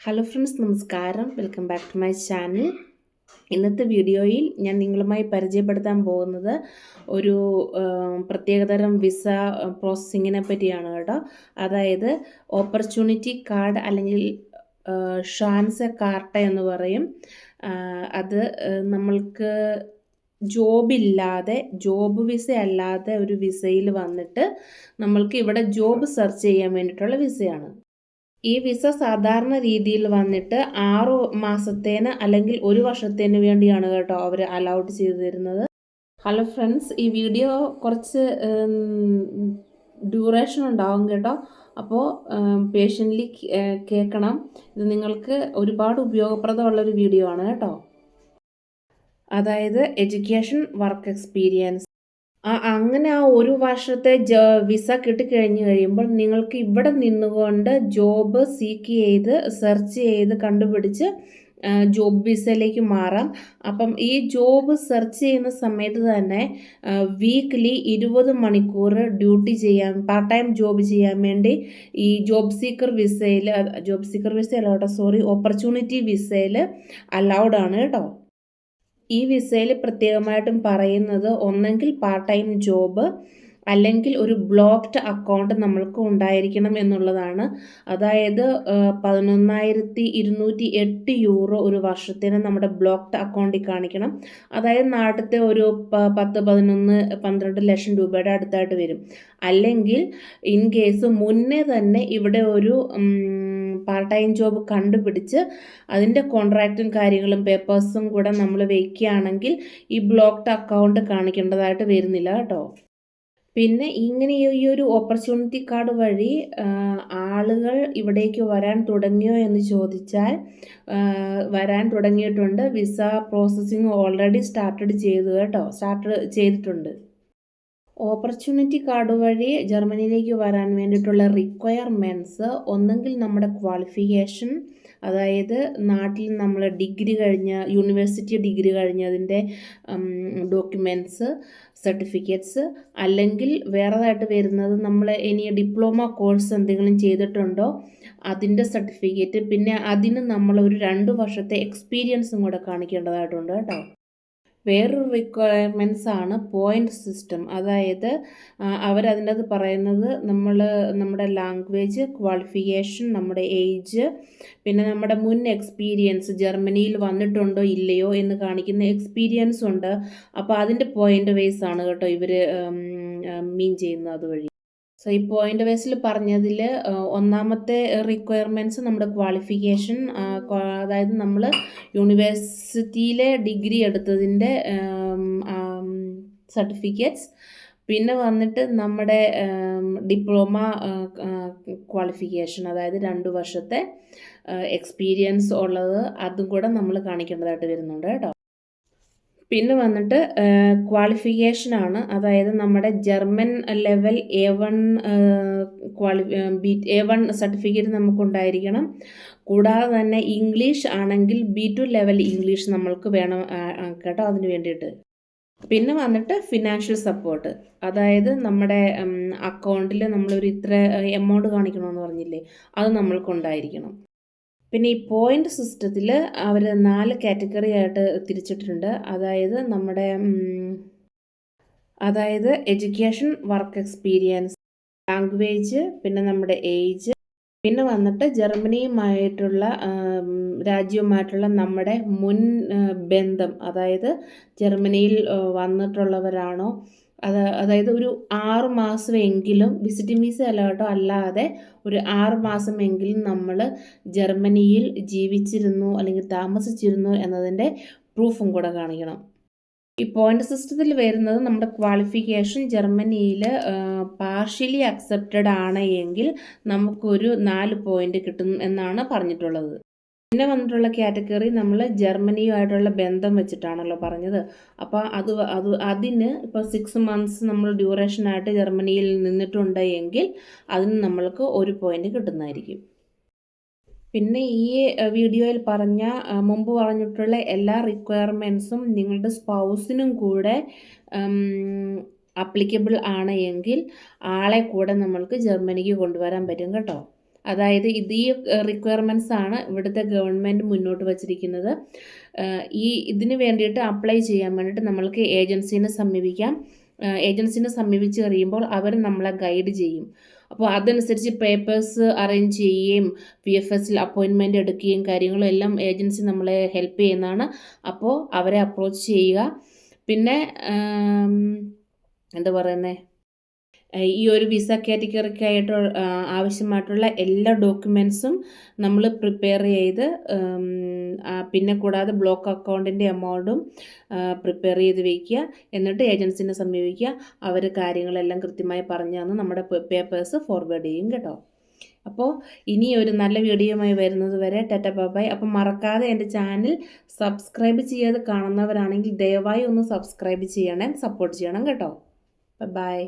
Hello friends നമസ്കാരം. Welcome back to my channel ഇന്നത്തെ വീഡിയോയിൽ ഞാൻ നിങ്ങളുമായി പരിചയപ്പെടുത്താൻ പോകുന്നത് ഒരു പ്രത്യേകതരം വിസ പ്രോസസ്സിങ്ങിനെ പറ്റിയാണ് കേട്ടോ. അതായത് ഓപ്പർച്യൂണിറ്റി കാർഡ് അല്ലെങ്കിൽ ഷാൻസ് കാർട്ട എന്ന് പറയും. അത് നമ്മൾക്ക് ജോബില്ലാതെ ജോബ് വിസ അല്ലാതെ ഒരു വിസയിൽ വന്നിട്ട് നമ്മൾക്ക് ഇവിടെ ജോബ് സെർച്ച് ചെയ്യാൻ വേണ്ടിയിട്ടുള്ള വിസയാണ് ഈ വിസ സാധാരണ രീതിയിൽ വന്നിട്ട് ആറു മാസത്തേന് അല്ലെങ്കിൽ ഒരു വർഷത്തേന് വേണ്ടിയാണ് കേട്ടോ അവർ അലൗഡ് ചെയ്തു തരുന്നത്. ഹലോ ഫ്രണ്ട്സ് ഈ വീഡിയോ കുറച്ച് ഡ്യൂറേഷൻ ഉണ്ടാവും കേട്ടോ. അപ്പോൾ പേഷ്യന്റ്ലി കേൾക്കണം. ഇത് നിങ്ങൾക്ക് ഒരുപാട് ഉപയോഗപ്രദമുള്ളൊരു വീഡിയോ ആണ് കേട്ടോ. അതായത് എഡ്യൂക്കേഷൻ വർക്ക് എക്സ്പീരിയൻസ് അങ്ങനെ ആ ഒരു വർഷത്തെ ജ വിസ കിട്ടിക്കഴിഞ്ഞ് കഴിയുമ്പോൾ നിങ്ങൾക്ക് ഇവിടെ നിന്നുകൊണ്ട് ജോബ് സീക്ക് ചെയ്ത് സെർച്ച് ചെയ്ത് കണ്ടുപിടിച്ച് ജോബ് വിസയിലേക്ക് മാറാം. അപ്പം ഈ ജോബ് സെർച്ച് ചെയ്യുന്ന സമയത്ത് തന്നെ വീക്ക്ലി ഇരുപത് മണിക്കൂർ ഡ്യൂട്ടി ചെയ്യാൻ പാർട്ട് ടൈം ജോബ് ചെയ്യാൻ വേണ്ടി ഈ ജോബ് സീക്കർ വിസയിൽ ജോബ് സീക്കർ വിസയിൽ കേട്ടോ സോറി ഓപ്പർച്യൂണിറ്റി വിസയിൽ അലൗഡ് ആണ് കേട്ടോ. ഈ വിസയിൽ പ്രത്യേകമായിട്ടും പറയുന്നത് ഒന്നെങ്കിൽ പാർട്ട് ടൈം ജോബ് അല്ലെങ്കിൽ ഒരു ബ്ലോക്ക്ഡ് അക്കൗണ്ട് നമ്മൾക്ക് ഉണ്ടായിരിക്കണം എന്നുള്ളതാണ്. അതായത് പതിനൊന്നായിരത്തി ഇരുന്നൂറ്റി എട്ട് യൂറോ ഒരു വർഷത്തിന് നമ്മുടെ ബ്ലോക്ക്ഡ് അക്കൗണ്ടിൽ കാണിക്കണം. അതായത് നാട്ടിലത്തെ ഒരു പത്ത് പതിനൊന്ന് പന്ത്രണ്ട് ലക്ഷം രൂപയുടെ അടുത്തായിട്ട് വരും. അല്ലെങ്കിൽ ഇൻ കേസ് മുന്നേ തന്നെ ഇവിടെ ഒരു പാർട്ട് ടൈം ജോബ് കണ്ടുപിടിച്ച് അതിന്റെ കോൺട്രാക്റ്റും കാര്യങ്ങളും പേപ്പേഴ്സും കൂടെ നമ്മൾ വയ്ക്കുകയാണെങ്കിൽ ഈ ബ്ലോക്ക്ഡ് അക്കൗണ്ട് കാണിക്കേണ്ടതായിട്ട് വരുന്നില്ല കേട്ടോ. പിന്നെ ഇങ്ങനെ ഈ ഒരു ഓപ്പർച്യൂണിറ്റി കാർഡ് വഴി ആളുകൾ ഇവിടേക്ക് വരാൻ തുടങ്ങിയോ എന്ന് ചോദിച്ചാൽ വരാൻ തുടങ്ങിയിട്ടുണ്ട്. വിസ പ്രോസസ്സിങ് ഓൾറെഡി സ്റ്റാർട്ടഡ് ചെയ്തു കേട്ടോ. സ്റ്റാർട്ട് ചെയ്തിട്ടുണ്ട്. ഓപ്പർച്യൂണിറ്റി കാർഡ് വഴി ജർമ്മനിയിലേക്ക് വരാൻ വേണ്ടിയിട്ടുള്ള റിക്വയർമെന്റ്സ് ഒന്നെങ്കിൽ നമ്മുടെ ക്വാളിഫിക്കേഷൻ അതായത് നാട്ടിൽ നമ്മൾ ഡിഗ്രി കഴിഞ്ഞ യൂണിവേഴ്സിറ്റി ഡിഗ്രി കഴിഞ്ഞതിന്റെ ഡോക്യുമെന്റ്സ് സർട്ടിഫിക്കറ്റ്സ് അല്ലെങ്കിൽ വേറെതായിട്ട് വരുന്നത് നമ്മൾ ഇനി ഡിപ്ലോമ കോഴ്സ് എന്തെങ്കിലും ചെയ്തിട്ടുണ്ടോ അതിന്റെ സർട്ടിഫിക്കറ്റ് പിന്നെ അതിന് നമ്മൾ ഒരു രണ്ട് വർഷത്തെ എക്സ്പീരിയൻസും കൂടെ കാണിക്കേണ്ടതായിട്ടുണ്ട് കേട്ടോ. വേറൊരു റിക്വയർമെന്റ്സ് ആണ് പോയിന്റ് സിസ്റ്റം അതായത് അവരതിന്റെ അത് പറയുന്നത് നമ്മൾ നമ്മുടെ ലാംഗ്വേജ് ക്വാളിഫിക്കേഷൻ നമ്മുടെ ഏജ് പിന്നെ നമ്മുടെ മുൻ എക്സ്പീരിയൻസ് ജർമ്മനിയിൽ വന്നിട്ടുണ്ടോ ഇല്ലയോ എന്ന് കാണിക്കുന്ന എക്സ്പീരിയൻസ് ഉണ്ട്. അപ്പോൾ അതിന്റെ പോയിന്റ് വൈസ് ആണ് കേട്ടോ ഇവർ മീൻ ചെയ്യുന്നത് അതുവഴി. സോ ഈ പോയിന്റ് വൈസിൽ പറഞ്ഞതിൽ ഒന്നാമത്തെ റിക്വയർമെന്റ്സ് നമ്മുടെ ക്വാളിഫിക്കേഷൻ അതായത് നമ്മൾ യൂണിവേഴ്സിറ്റിയിലെ ഡിഗ്രി എടുത്തതിന്റെ സർട്ടിഫിക്കറ്റ്സ് പിന്നെ വന്നിട്ട് നമ്മുടെ ഡിപ്ലോമ ക്വാളിഫിക്കേഷൻ അതായത് രണ്ട് വർഷത്തെ എക്സ്പീരിയൻസ് ഉള്ളത് അതും കൂടെ നമ്മൾ കാണിക്കേണ്ടതായിട്ട് വരുന്നുണ്ട് കേട്ടോ. പിന്നെ വന്നിട്ട് ക്വാളിഫിക്കേഷൻ ആണ്. അതായത് നമ്മുടെ ജർമ്മൻ ലെവൽ എ വൺ ക്വാളി എ വൺ സർട്ടിഫിക്കറ്റ് നമുക്കുണ്ടായിരിക്കണം. കൂടാതെ തന്നെ ഇംഗ്ലീഷ് ആണെങ്കിൽ ബി ടു ലെവൽ ഇംഗ്ലീഷ് നമ്മൾക്ക് വേണം കേട്ടോ അതിന് വേണ്ടിയിട്ട്. പിന്നെ വന്നിട്ട് ഫിനാൻഷ്യൽ സപ്പോർട്ട് അതായത് നമ്മുടെ അക്കൗണ്ടിൽ നമ്മളൊരു ഇത്ര എമൗണ്ട് കാണിക്കണമെന്ന് പറഞ്ഞില്ലേ? അത് നമ്മൾക്കുണ്ടായിരിക്കണം. പിന്നെ ഈ പോയിന്റ് സിസ്റ്റത്തിൽ അവർ നാല് കാറ്റഗറി ആയിട്ട് തിരിച്ചിട്ടിട്ടുണ്ട്. അതായത് നമ്മുടെ അതായത് എഡ്യൂക്കേഷൻ വർക്ക് എക്സ്പീരിയൻസ് ലാംഗ്വേജ് പിന്നെ നമ്മുടെ ഏജ് പിന്നെ വന്നിട്ട് ജർമ്മനിയുമായിട്ടുള്ള രാജ്യവുമായിട്ടുള്ള നമ്മുടെ മുൻ ബന്ധം. അതായത് ജർമ്മനിയിൽ വന്നിട്ടുള്ളവരാണോ അത് അതായത് ഒരു ആറ് മാസമെങ്കിലും വിസിറ്റിംഗ് വിസ അലോട്ടോ അല്ലാതെ ഒരു ആറ് മാസമെങ്കിലും നമ്മൾ ജർമ്മനിയിൽ ജീവിച്ചിരുന്നു അല്ലെങ്കിൽ താമസിച്ചിരുന്നു എന്നതിന്റെ പ്രൂഫും കൂടെ കാണിക്കണം. ഈ പോയിന്റ് സിസ്റ്റത്തിൽ വരുന്നത് നമ്മുടെ ക്വാളിഫിക്കേഷൻ ജർമ്മനിയിൽ പാർഷ്യലി അക്സെപ്റ്റഡ് ആണ് എങ്കിൽ നമുക്കൊരു നാല് പോയിന്റ് കിട്ടും എന്നാണ് പറഞ്ഞിട്ടുള്ളത്. പിന്നെ വന്നിട്ടുള്ള കാറ്റഗറി നമ്മൾ ജർമ്മനിയുമായിട്ടുള്ള ബന്ധം വെച്ചിട്ടാണല്ലോ പറഞ്ഞത്. അപ്പോൾ അത് അത് അതിന് ഇപ്പോൾ സിക്സ് മന്ത്സ് നമ്മൾ ഡ്യൂറേഷനായിട്ട് ജർമ്മനിയിൽ നിന്നിട്ടുണ്ട് എങ്കിൽ അതിന് നമ്മൾക്ക് ഒരു പോയിന്റ് കിട്ടുന്നതായിരിക്കും. പിന്നെ ഈ വീഡിയോയിൽ പറഞ്ഞ മുമ്പ് പറഞ്ഞിട്ടുള്ള എല്ലാ റിക്വയർമെന്റ്സും നിങ്ങളുടെ സ്പൗസിനും കൂടെ അപ്ലിക്കബിൾ ആണ് എങ്കിൽ ആളെ കൂടെ നമ്മൾക്ക് ജർമ്മനിക്ക് കൊണ്ടുവരാൻ പറ്റും കേട്ടോ. അതായത് ഇത് ഈ റിക്വയർമെന്റ്സ് ആണ് ഇവിടുത്തെ ഗവൺമെന്റ് മുന്നോട്ട് വച്ചിരിക്കുന്നത്. ഈ ഇതിന് വേണ്ടിയിട്ട് അപ്ലൈ ചെയ്യാൻ വേണ്ടിയിട്ട് നമ്മൾക്ക് ഏജൻസീനെ സമീപിക്കാം. ഏജൻസിനെ സമീപിച്ച് കഴിയുമ്പോൾ അവർ നമ്മളെ ഗൈഡ് ചെയ്യും. അപ്പോൾ അതനുസരിച്ച് പേപ്പേഴ്സ് അറേഞ്ച് ചെയ്യുകയും പി എഫ് എസിൽ അപ്പോയിൻമെന്റ് എടുക്കുകയും കാര്യങ്ങളും എല്ലാം ഏജൻസി നമ്മളെ ഹെൽപ്പ് ചെയ്യുന്നതാണ്. അപ്പോൾ അവരെ അപ്രോച്ച് ചെയ്യുക. പിന്നെ എന്താ പറയുന്നത് ഈ ഒരു വിസ കാറ്റഗറിക്കായിട്ട് ആവശ്യമായിട്ടുള്ള എല്ലാ ഡോക്യുമെൻസും നമ്മൾ പ്രിപ്പയർ ചെയ്ത് പിന്നെ കൂടാതെ ബ്ലോക്ക് അക്കൗണ്ടിന്റെ എമൗണ്ടും പ്രിപ്പയർ ചെയ്ത് വയ്ക്കുക. എന്നിട്ട് ഏജൻസിനെ സമീപിക്കുക. അവർ കാര്യങ്ങളെല്ലാം കൃത്യമായി പറഞ്ഞു തന്ന് നമ്മുടെ പേപ്പേഴ്സ് ഫോർവേഡ് ചെയ്യും കേട്ടോ. അപ്പോൾ ഇനി ഒരു നല്ല വീഡിയോയുമായി വരുന്നത് വരെ ടാറ്റ ബാബായ് അപ്പം മറക്കാതെ എന്റെ ചാനൽ സബ്സ്ക്രൈബ് ചെയ്യാതെ കാണുന്നവരാണെങ്കിൽ ദയവായി ഒന്ന് സബ്സ്ക്രൈബ് ചെയ്യണം സപ്പോർട്ട് ചെയ്യണം കേട്ടോ. ബൈ.